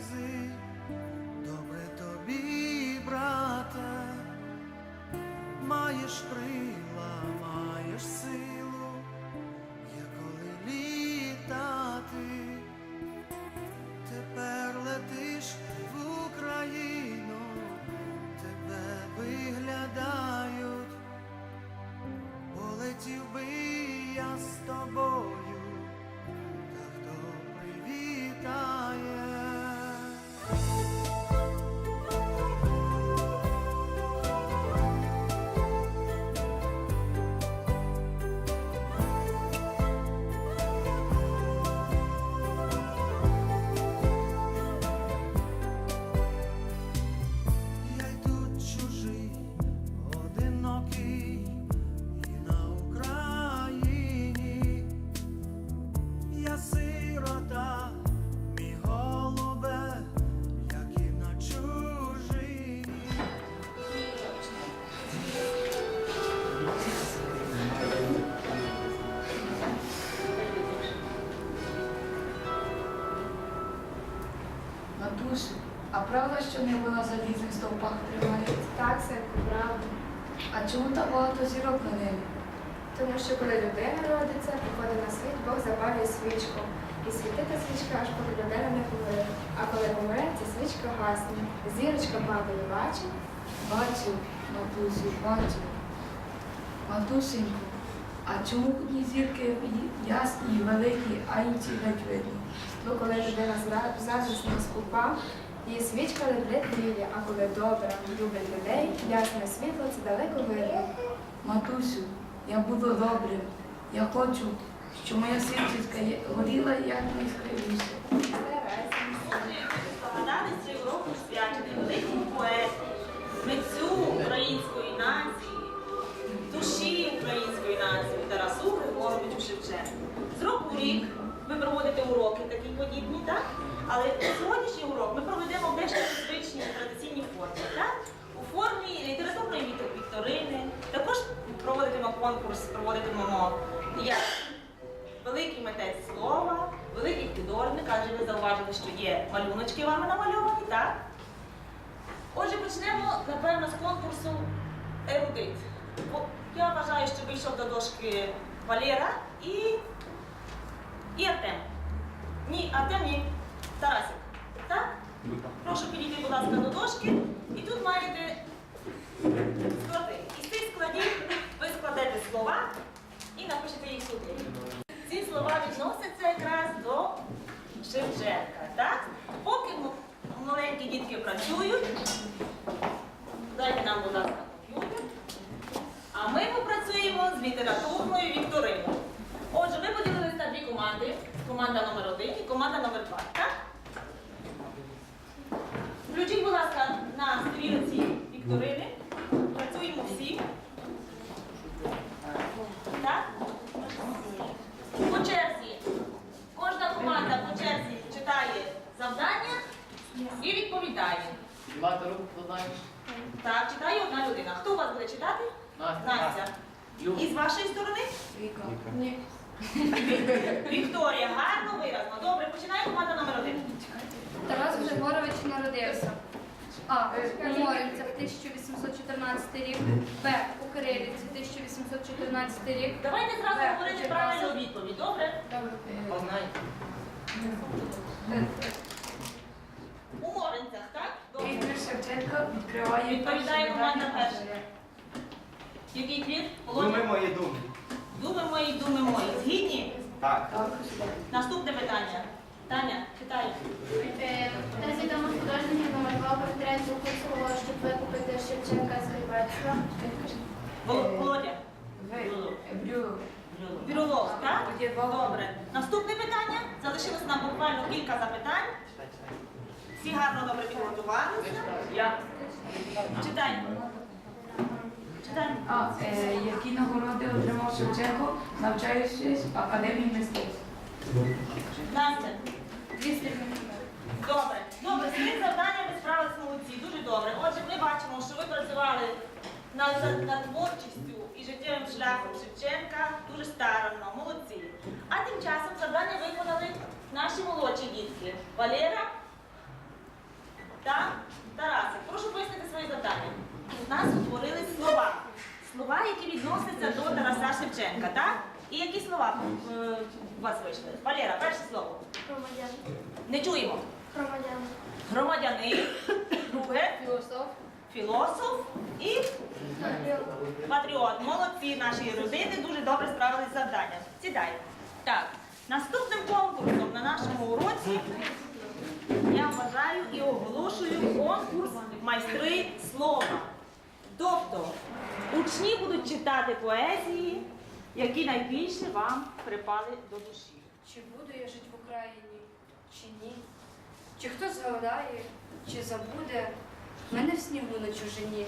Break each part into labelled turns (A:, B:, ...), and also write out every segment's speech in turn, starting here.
A: сльози, добре тобі, брате, маєш крила, маєш силу, є коли літати, тепер летиш в Україну, тебе виглядають, полетів би я з тобою,
B: Матусю, а правда, що не на залізних стовпах тримають?
C: Так, синку, правда.
B: А чому так багато зірок на небі?
C: Тому що коли людина родиться, приходить на світ, Бог запалює свічку. І світити свічка аж поки людина не помре. А коли помре, ця свічка гасне. Зірочка падає, бачив?
B: Бачу, матусю, бачу. Матусеньку, а чому одні зірки ясні, великі, а інші ледь видні?
C: Бо коли людина заздрісна скупа, її свічка ледь тліє, а коли добра, любить людей, ясне світло це далеко видно.
B: Матусю, я буду добрим. Я хочу, щоб моя свічечка горіла як найскравіше.
C: Старайся.
D: Спогаданий цей урок присвячений великому поету, митцю української нації, душі Григоровичу З року в рік ви проводите уроки такі подібні, так? Але сьогоднішній урок ми проведемо в дещо незвичній традиційній формі, так? У формі літературної вік- вікторини. Також проводитимо конкурс, проводитимемо як великий митець слова, великий художник, адже ви зауважили, що є малюночки вами намальовані, так? Отже, почнемо, напевно, з конкурсу ерудит. Я вважаю, що вийшов до дошки Валера і, і Артем. Ні, Артем, ні. Тарасик. Так? Прошу підійти, будь ласка, до дошки. І тут маєте склади. Із цих складів ви складете слова і напишете їх сюди. Ці слова відносяться якраз до Шевченка. Так? Поки маленькі дітки працюють, дайте нам, будь ласка, комп'ютер. А ми попрацюємо з літературною вікториною. Отже, ми поділилися на дві команди. Команда номер один і команда номер два. Так? Включіть, будь ласка, на стрілці вікторини. Працюємо всі. Так? По черзі. Кожна команда по черзі читає завдання і відповідає.
E: Піднімати руку, хто?
D: Так, читає одна людина. Хто у вас буде читати?
E: Настя.
D: Настя. І з вашої сторони?
B: Віка.
D: Вікторія, гарно, виразно. Добре, починає команда номер один.
F: Тарас Григорович народився. А. У Моринцях 1814 рік. Б. У Кирилівці 1814 рік.
D: Давайте зразу говорити правильну відповідь, добре?
E: Познай.
D: У Моринцях, так? Добре.
B: Віктор Шевченко відкриває
D: Відповідає команда перша. Який твір?
G: Думи
D: Володя?
G: мої думи.
D: Думи мої, думи мої. Згідні?
G: Так.
D: Наступне питання. Таня, читай.
H: Та з відомих художників намалював портрет Зуховського, щоб викупити Шевченка з Грибецтва.
D: Володя.
B: Ви. Брюло.
D: Віролог, так? Добре. Наступне питання. Залишилось нам буквально кілька запитань. Всі гарно добре підготувалися.
E: Я.
D: Читай.
B: Е, які нагороди отримав Шевченко, навчаючись в академії мистецтв?
D: Настя,
F: дві стрільники.
D: Добре, добре, з цим завданням ви справилися молодці, дуже добре. Отже, ми бачимо, що ви працювали над, над творчістю і життєвим шляхом Шевченка дуже старанно, молодці. А тим часом завдання виконали наші молодші дітки Валера та Тарасик. Прошу пояснити своє завдання. У нас утворили відноситься до Тараса Шевченка, так? І які слова е, у вас вийшли? Валера, перше слово.
I: Громадян.
D: Не чуємо.
I: Громадян.
D: Громадянин, друге,
B: Філософ.
D: філософ і патріот. Молодці наші родини дуже добре справились з завданням. Сідайте. Так, наступним конкурсом на нашому уроці я вважаю і оголошую конкурс майстри слова. Тобто учні будуть читати поезії, які найбільше вам припали до душі.
F: Чи буду я жити в Україні, чи ні? Чи хто згадає, чи забуде мене в снігу на чужині,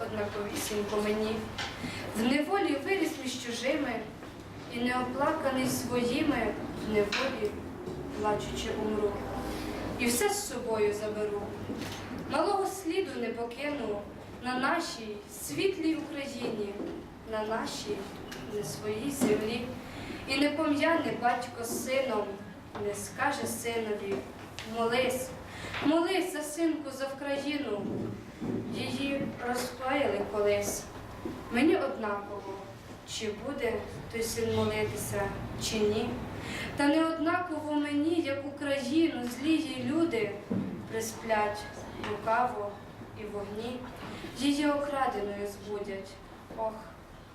F: однаковісінько мені. В неволі виріс між чужими, і неоплаканий своїми, в неволі, плачучи умру. І все з собою заберу. Малого сліду не покину на нашій світлій Україні, на нашій не своїй землі. І не пом'яне батько з сином, не скаже синові, молись, молися, синку, за Вкраїну. Її розпаяли колись. Мені однаково, чи буде той син молитися, чи ні. Та не однаково мені, як Україну, злії люди присплять лукаво і вогні. Її окраденою збудять. Ох,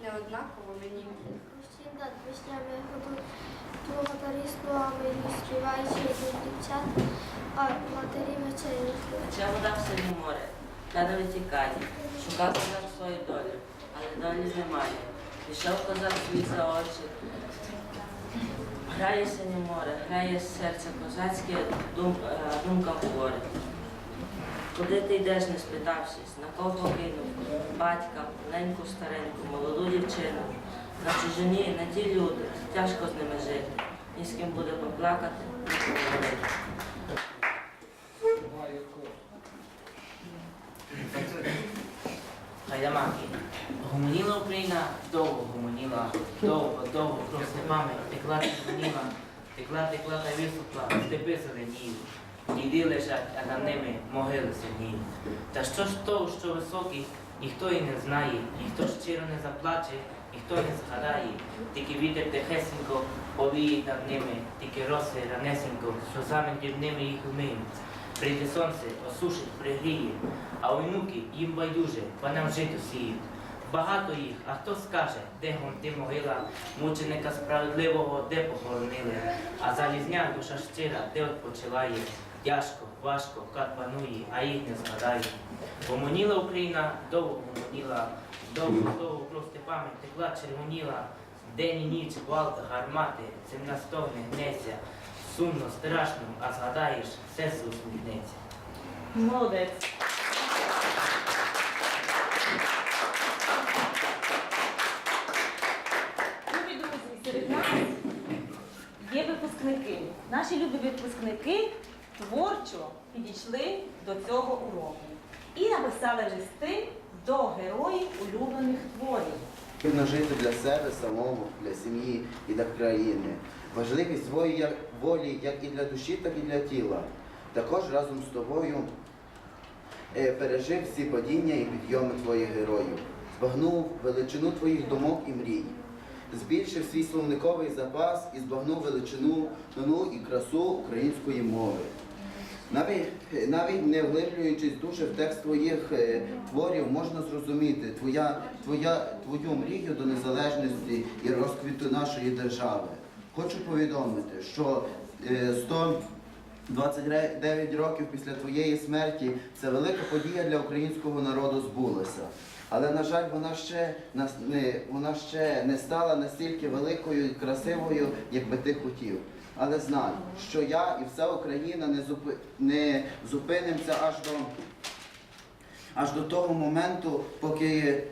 F: не однаково мені.
I: Усі над піснями году твого тарісло, а мені співаючи дівчат, а матері вечері.
J: Ця вода в синє море, треба витікає, шукав козак свою долю, але долі немає. Пішов козак свій за очі. Грає синє море, грає серце козацьке, дум, е, думка говорить. Куди ти йдеш, не спитавшись, на кого кинув? Батька, маленьку стареньку, молоду дівчину. На чужині, на ті люди, тяжко з ними жити. Ні з ким буде поплакати, ні поговорити.
K: Гайдамаки. Гомоніла Україна, довго гомоніла, довго, довго, кров степами, текла, гомоніла, текла, текла та висохла, степи зеленіли. Діди лежать, а над ними могили синії. Та що ж того, що високий, ніхто і не знає, ніхто щиро не заплаче, ніхто не згадає, тільки вітер тихесенько повіє над ними, тільки роси ранесенько, що замін ними їх вмиють. Прийде сонце, осушить, пригріє, а онуки їм байдуже, по нам жито сіють. Багато їх, а хто скаже, де гонти могила, мученика справедливого, де похоронили, а залізня душа щира, де odpoчиває. Тяжко, важко, кат панує, а їх не згадає. Гомоніла Україна, довго гомоніла, довго, довго кров степами текла, червоніла, день і ніч, гвалт, гармати, земля стогне, гнеться. Сумно, страшно, а згадаєш, серце усміхнеться.
D: Молодець. Любі друзі, серед нас є випускники. Наші любі випускники творчо підійшли до цього уроку і написали листи до героїв улюблених творів.
L: Потрібно жити для себе самого, для сім'ї і для країни. Важливість своєї волі як і для душі, так і для тіла. Також разом з тобою е, пережив всі падіння і підйоми твоїх героїв, збагнув величину твоїх думок і мрій, збільшив свій словниковий запас і збагнув величину ну, і красу української мови. Навіть, навіть не вглиблюючись дуже в текст твоїх е, творів, можна зрозуміти твоя, твоя, твою мрію до незалежності і розквіту нашої держави. Хочу повідомити, що е, 129 років після твоєї смерті це велика подія для українського народу збулася. Але, на жаль, вона ще, не, вона ще не стала настільки великою і красивою, як би ти хотів. Але знай, що я і вся Україна не, зупи, не зупинимося аж до, аж до того моменту, поки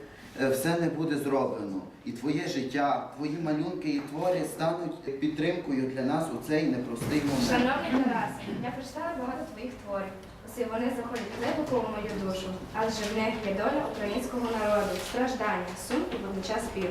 L: е, все не буде зроблено. І твоє життя, твої малюнки і твори стануть підтримкою для нас у цей непростий момент.
C: Шановні Тараси, я прочитала багато твоїх творів. Усі вони заходять глибоко у мою душу, адже в них є доля українського народу, страждання, сум і водночас спів.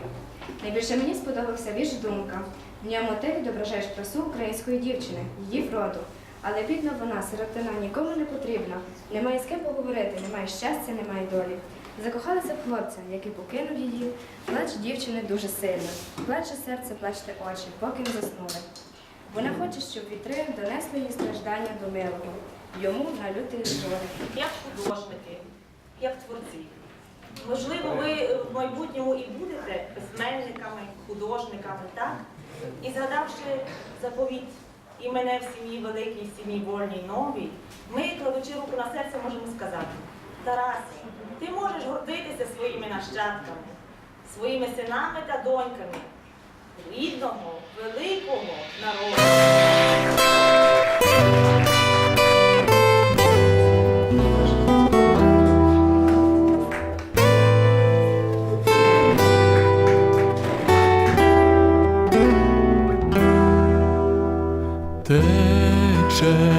C: Найбільше мені сподобався вірш думка. В ньому ти відображаєш красу української дівчини, її вроду. Але бідна вона, сиротина, нікому не потрібна. Немає з ким поговорити, немає щастя, немає долі. Закохалася в хлопця, який покинув її. Плач дівчини дуже сильно. Плаче серце, плачте очі, поки не заснули. Вона хоче, щоб вітри донесли її страждання до милого, йому на лютий згори.
D: як художники, як творці. Можливо, ви в майбутньому і будете письменниками, художниками, так? І згадавши заповіт і мене в сім'ї великій, сім'ї вольній новій, ми, кладучи руку на серце, можемо сказати, Тарасе, ти можеш гордитися своїми нащадками, своїми синами та доньками рідного, великого народу.
M: Тече